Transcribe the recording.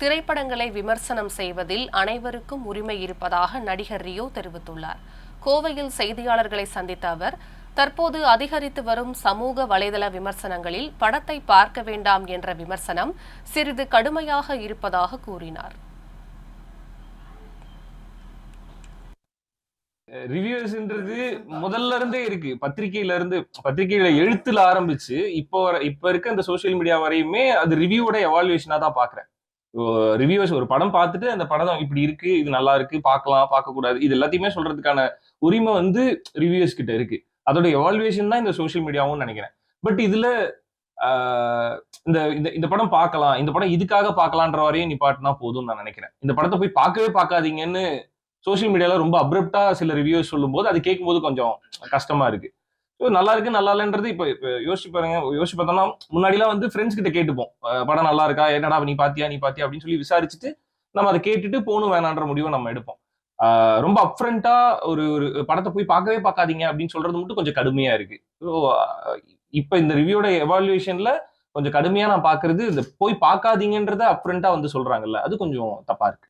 திரைப்படங்களை விமர்சனம் செய்வதில் அனைவருக்கும் உரிமை இருப்பதாக நடிகர் ரியோ தெரிவித்துள்ளார். கோவையில் செய்தியாளர்களை சந்தித்த அவர் தற்போது அதிகரித்து வரும் சமூக வலைதள விமர்சனங்களில் படத்தை பார்க்க வேண்டாம் என்ற விமர்சனம் சிறிது கடுமையாக இருப்பதாக கூறினார். ரிவ்யூஸ்ன்றது முதல்ல இருந்தே இருக்கு. பத்திரிகையில இருந்து பத்திரிகையில எழுத்துல ஆரம்பிச்சு இப்போ வர இப்ப இருக்க இந்த சோசியல் மீடியா வரையுமே அது ரிவ்யூவோட எவால்யூஷனா தான் பாக்குறேன். ரிவ்யூஸ் ஒரு படம் பார்த்துட்டு அந்த படம் இப்படி இருக்கு இது நல்லா இருக்கு பார்க்கலாம் பார்க்கக்கூடாது. இது எல்லாத்தையுமே சொல்றதுக்கான உரிமை வந்து ரிவ்யூஸ் கிட்ட இருக்கு. அதோட எவால்வேஷன் தான் இந்த சோஷியல் மீடியாவும் நினைக்கிறேன். பட் இதுல இந்த இந்த இந்த படம் பார்க்கலாம் இந்த படம் இதுக்காக பார்க்கலான்ற வரையும் நிப்பாட்டினா போதும்னு நான் நினைக்கிறேன். இந்த படத்தை போய் பார்க்கவே பார்க்காதீங்கன்னு சோஷியல் மீடியால ரொம்ப அப்ரப்டா சில ரிவ்யூஸ் சொல்லும்போது அது கேட்கும்போது கொஞ்சம் கஷ்டமா இருக்கு. ஸோ நல்லா இருக்கு நல்லா இல்லைன்றது இப்போ இப்போ யோசிச்சு பாருங்க. யோசிச்சு பார்த்தோம்னா முன்னாடிலாம் வந்து ஃப்ரெண்ட்ஸ் கிட்ட கேட்டுப்போம். படம் நல்லா இருக்கா? என்னடா நீ பாத்தியா நீ பாத்தியா அப்படின்னு சொல்லி விசாரிச்சுட்டு நம்ம அதை கேட்டுட்டு போகணும் வேணான்ற முடிவை நம்ம எடுப்போம். ரொம்ப அப்ரண்டா ஒரு ஒரு படத்தை போய் பார்க்கவே பார்க்காதீங்க அப்படின்னு சொல்றது மட்டும் கொஞ்சம் கடுமையா இருக்கு. ஸோ இப்போ இந்த ரிவ்யூட எவால்யூஷன்ல கொஞ்சம் கடுமையா நான் பாக்குறது இந்த போய் பார்க்காதீங்கன்றத அப்ரண்டா வந்து சொல்றாங்கல்ல அது கொஞ்சம் தப்பா இருக்கு.